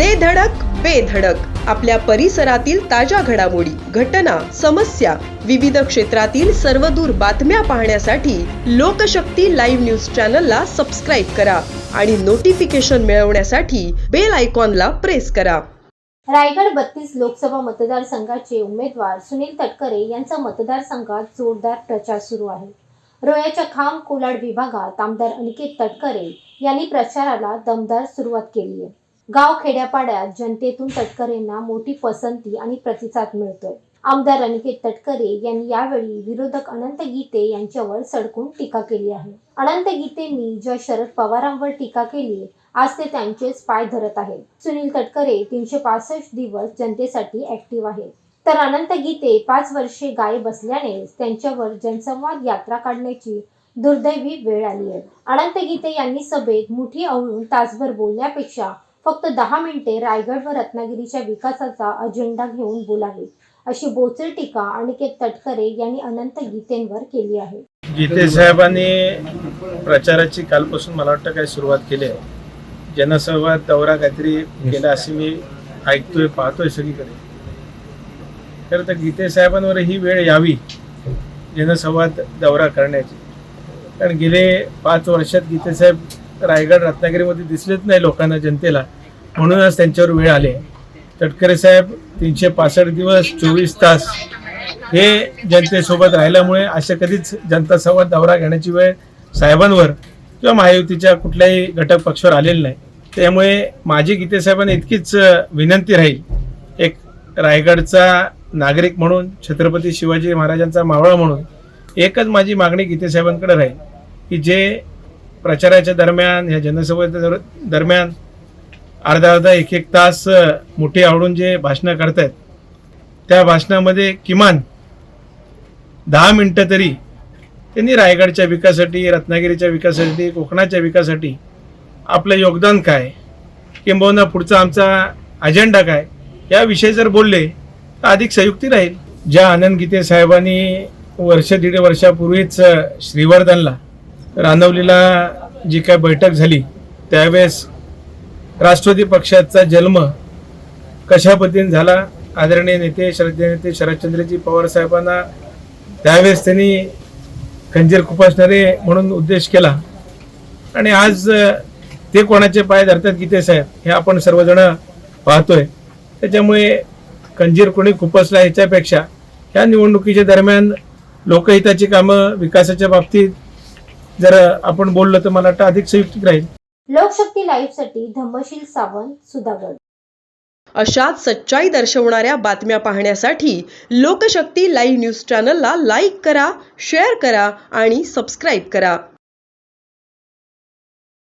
दे धडक बेधडक आपल्या परिसरातील ताज्या घडामोडी घटना समस्या विविध क्षेत्रातील सर्वदूर बातम्या पाहण्यासाठी लोकशक्ती लाईव्ह न्यूज चॅनलला सबस्क्राईब करा आणि नोटिफिकेशन मिळवण्यासाठी बेल आयकॉनला प्रेस करा. रायगड बत्तीस लोकसभा मतदारसंघाचे उमेदवार सुनील तटकरे यांचा मतदारसंघात जोरदार प्रचार सुरू आहे. रोयाच्या खाम कोलाड विभागात आमदार अनिकेत तटकरे यांनी प्रचाराला दमदार सुरुवात केली आहे. गाव खेड्यापाड्यात जनतेतून तटकरेंना मोठी पसंती आणि प्रतिसाद मिळतोय. आमदार अनिकेत तटकरे यांनी यावेळी विरोधक अनंत गीते यांच्यावर सडकून टीका केली आहे. अनंत गीतेंनी ज्या शरद पवारांवर टीका केली आज ते त्यांचेच पाय धरत आहेत. सुनील तटकरे तीनशे पासष्ट दिवस जनतेसाठी ऍक्टिव्ह आहेत तर अनंत गीते पाच वर्षे गायब असल्याने त्यांच्यावर जनसंवाद यात्रा काढण्याची दुर्दैवी वेळ आली आहे. अनंत गीते यांनी सभेत मुठी आवळून तासभर बोलण्यापेक्षा फक्त दहा मिनिटे रायगड व रत्नागिरीच्या विकासाचा अजेंडा घेऊन बोलावे अशी बोचर टीका अनिकेत तटकरे यांनी अनंत गीतेंवर केली आहे. गीते साहेबांनी प्रचाराची कालपासून मला वाटतं काय सुरुवात केली आहे. जनसंवाद दौरा काहीतरी केला असे मी ऐकतोय पाहतोय सगळीकडे. खरं तर गीते साहेबांवर ही वेळ यावी जनसंवाद दौरा करण्याची. कारण गेले पाच वर्षात गीते साहेब रायगड रत्नागिरीमध्ये दिसलेच नाही लोकांना जनतेला. म्हणूनच त्यांच्यावर वेळ आले. तटकरे साहेब तीनशे पासष्ट दिवस चोवीस तास हे जनतेसोबत राहिल्यामुळे अशा कधीच जनता संवाद दौरा घेण्याची वेळ साहेबांवर किंवा महायुतीच्या कुठल्याही घटक पक्षावर आलेली नाही. त्यामुळे माझी गीते साहेबांना इतकीच विनंती राहील. एक रायगडचा नागरिक म्हणून छत्रपती शिवाजी महाराजांचा मावळा म्हणून एकच माझी मागणी गीते साहेबांकडे राहील की जे प्रचाराच्या दरम्यान ह्या जनसभेच्या दर- दरम्यान अर्धा अर्धा एक एक तास मोठी आवडून जे भाषणं करतायत त्या भाषणामध्ये किमान दहा मिनटं तरी त्यांनी रायगडच्या विकासासाठी रत्नागिरीच्या विकासासाठी कोकणाच्या विकासासाठी आपलं योगदान काय किंबहुना पुढचा आमचा अजेंडा काय याविषयी जर बोलले तर अधिक संयुक्ती राहील. ज्या आनंद गीते साहेबांनी वर्ष दीड वर्षापूर्वीच श्रीवर्धनला रानवलीला जी काय बैठक झाली त्यावेळेस राष्ट्रवादी पक्षाचा जन्म कशा पद्धतीने झाला? आदरणीय नेते श्रद्धेय नेते शरदचंद्रजी पवार साहेबांना त्यावेळेस त्यांनी खंजीर खुपासणारे म्हणून उद्देश केला. आणि आज ते कोणाचे पाय धरतात गीते साहेब हे आपण सर्वजण पाहतोय. त्याच्यामुळे खंजीर कोणी खुपसला ह्याच्यापेक्षा. ह्या निवडणुकीच्या दरम्यान लोकहिताची कामं विकासाच्या बाबतीत जर आपण बोललो तर मला वाटतं अधिक संयुक्तिक राहील. लोकशक्ती लाईव्हसाठी धम्मशील सावंत सुधागड. अशाच सच्चाई दर्शवणाऱ्या बातम्या पाहण्यासाठी लोकशक्ती लाईव्ह न्यूज चॅनलला लाईक करा शेअर करा आणि सबस्क्राईब करा.